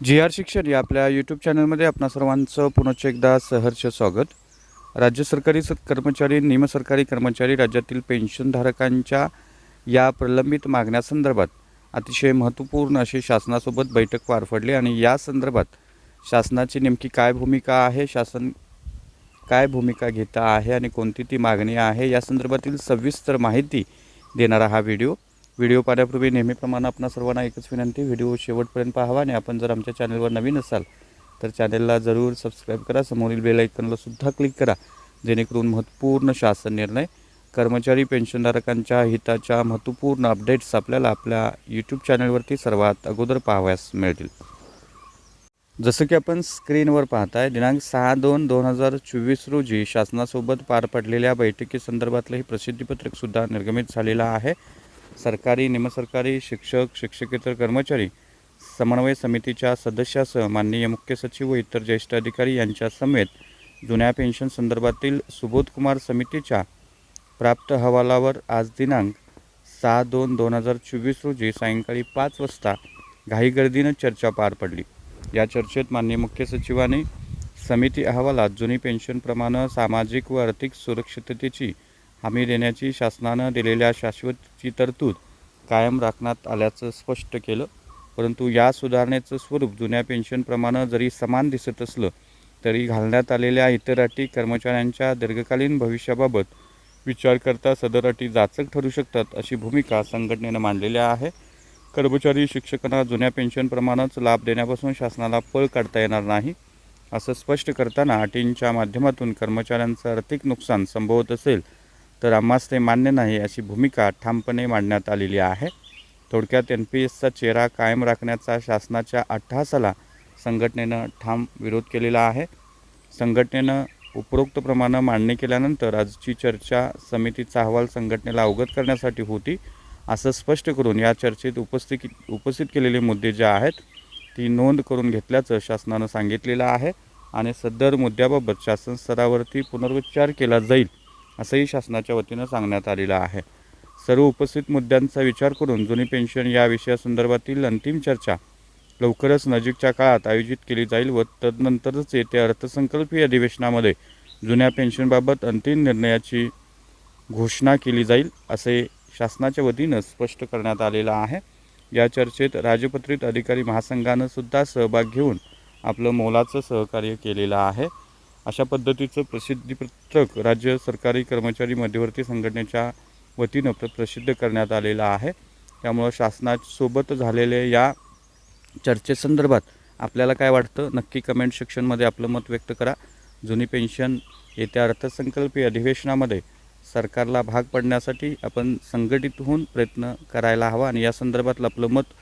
जी R शिक्षण या आपल्या यूट्यूब चॅनलमध्ये आपणा सर्वांचं पुनश्च एकदा सहर्ष स्वागत. राज्य सरकारी स कर्मचारी निमसरकारी कर्मचारी राज्यातील पेन्शनधारकांच्या या प्रलंबित मागण्यासंदर्भात अतिशय महत्त्वपूर्ण अशी शासनासोबत बैठक पार पडली आणि या संदर्भात शासनाची नेमकी काय भूमिका आहे शासन काय भूमिका घेता आहे आणि कोणती ती मागणी आहे या संदर्भातील सविस्तर माहिती देणारा हा व्हिडिओ व्हिडिओ पाहण्यापूर्वी नेहमीप्रमाणे आपणा सर्वांना एकच विनंती व्हिडिओ शेवटपर्यंत पाहावा आणि आपण जर आमच्या चॅनलवर नवीन असाल तर चॅनलला जरूर सबस्क्राईब करा. समोरील बेल सुद्धा क्लिक करा जेणेकरून महत्त्वपूर्ण शासन निर्णय कर्मचारी पेन्शनधारकांच्या हिताच्या महत्त्वपूर्ण अपडेट्स आपल्याला आपल्या यूट्यूब चॅनलवरती सर्वात अगोदर पाहावयास मिळतील. जसं की आपण स्क्रीनवर पाहताय दिनांक सहा दोन दोन हजार चोवीस रोजी शासनासोबत पार पडलेल्या बैठकीसंदर्भातलं हे प्रसिद्धीपत्रकसुद्धा निर्गमित झालेलं आहे. सरकारी निमसरकारी शिक्षक शिक्षकेतर कर्मचारी समन्वय समितीच्या सदस्यासह माननीय मुख्य सचिव व इतर ज्येष्ठ अधिकारी यांच्या समेत जुन्या पेन्शन संदर्भातील सुबोधकुमार समितीच्या प्राप्त अहवालावर आज दिनांक सहा दोन दोन हजार चोवीस रोजी सायंकाळी पाच वाजता घाईगर्दीनं चर्चा पार पडली. या चर्चेत माननीय मुख्य सचिवांनी समिती अहवालात जुनी पेन्शनप्रमाणे सामाजिक व आर्थिक सुरक्षिततेची हमी देण्याची शासनानं दिलेल्या शाश्वतची तरतूद कायम राखण्यात आल्याचं स्पष्ट केलं. परंतु या सुधारणेचं स्वरूप जुन्या पेन्शनप्रमाणे जरी समान दिसत असलं तरी घालण्यात आलेल्या इतर अटी कर्मचाऱ्यांच्या दीर्घकालीन भविष्याबाबत विचार करता सदर अटी जाचक ठरू शकतात अशी भूमिका संघटनेनं मांडलेली आहे. कर्मचारी शिक्षकांना जुन्या पेन्शनप्रमाणेच लाभ देण्यापासून शासनाला पळ काढता येणार नाही असं स्पष्ट करताना अटींच्या माध्यमातून कर्मचाऱ्यांचं आर्थिक नुकसान संभवत असेल तर आम्हास ते मान्य नाही अशी भूमिका ठामपणे मांडण्यात आलेली आहे. थोडक्यात एन पी एसचा चेहरा कायम राखण्याचा शासनाच्या अट्टहासाला संघटनेनं ठाम विरोध केलेला आहे. संघटनेनं उपरोक्तप्रमाणे मांडणी केल्यानंतर आजची चर्चा समितीचा अहवाल संघटनेला अवगत करण्यासाठी होती असं स्पष्ट करून या चर्चेत उपस्थित उपस्थित केलेले मुद्दे जे आहेत ती नोंद करून घेतल्याचं शासनानं सांगितलेलं आहे आणि सदर मुद्द्याबाबत शासन स्तरावरती पुनरुच्चार केला जाईल. असंही शासनाच्या वतीनं सांगण्यात आलेलं आहे. सर्व उपस्थित मुद्द्यांचा विचार करून जुनी पेन्शन या विषयासंदर्भातील अंतिम चर्चा लवकरच नजीकच्या काळात आयोजित केली जाईल व तदनंतरच येत्या अर्थसंकल्पीय अधिवेशनामध्ये जुन्या पेन्शनबाबत अंतिम निर्णयाची घोषणा केली जाईल असे शासनाच्या वतीनं स्पष्ट करण्यात आलेलं आहे. या चर्चेत राजपत्रित अधिकारी महासंघानं सुद्धा सहभाग घेऊन आपलं मोलाचं सहकार्य केलेलं आहे. अशा पद्धतीचं प्रसिद्धीपत्रक राज्य सरकारी कर्मचारी मध्यवर्ती संघटनेच्या वतीनं प्र प्रसिद्ध करण्यात आलेलं आहे. त्यामुळं शासनासोबत झालेल्या या चर्चेसंदर्भात आपल्याला काय वाटतं? नक्की कमेंट सेक्शनमध्ये आपलं मत व्यक्त करा. जुनी पेन्शन येत्या अर्थसंकल्पीय अधिवेशनामध्ये सरकारला भाग पडण्यासाठी आपण संघटित होऊन प्रयत्न करायला हवा आणि या संदर्भातलं आपलं मत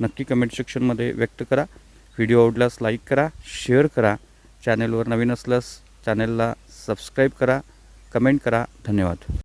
नक्की कमेंट सेक्शनमध्ये व्यक्त करा. व्हिडिओ आवडल्यास लाईक करा शेअर करा. चॅनेलवर नवीन असल्यास चॅनेलला सबस्क्राईब करा कमेंट करा. धन्यवाद.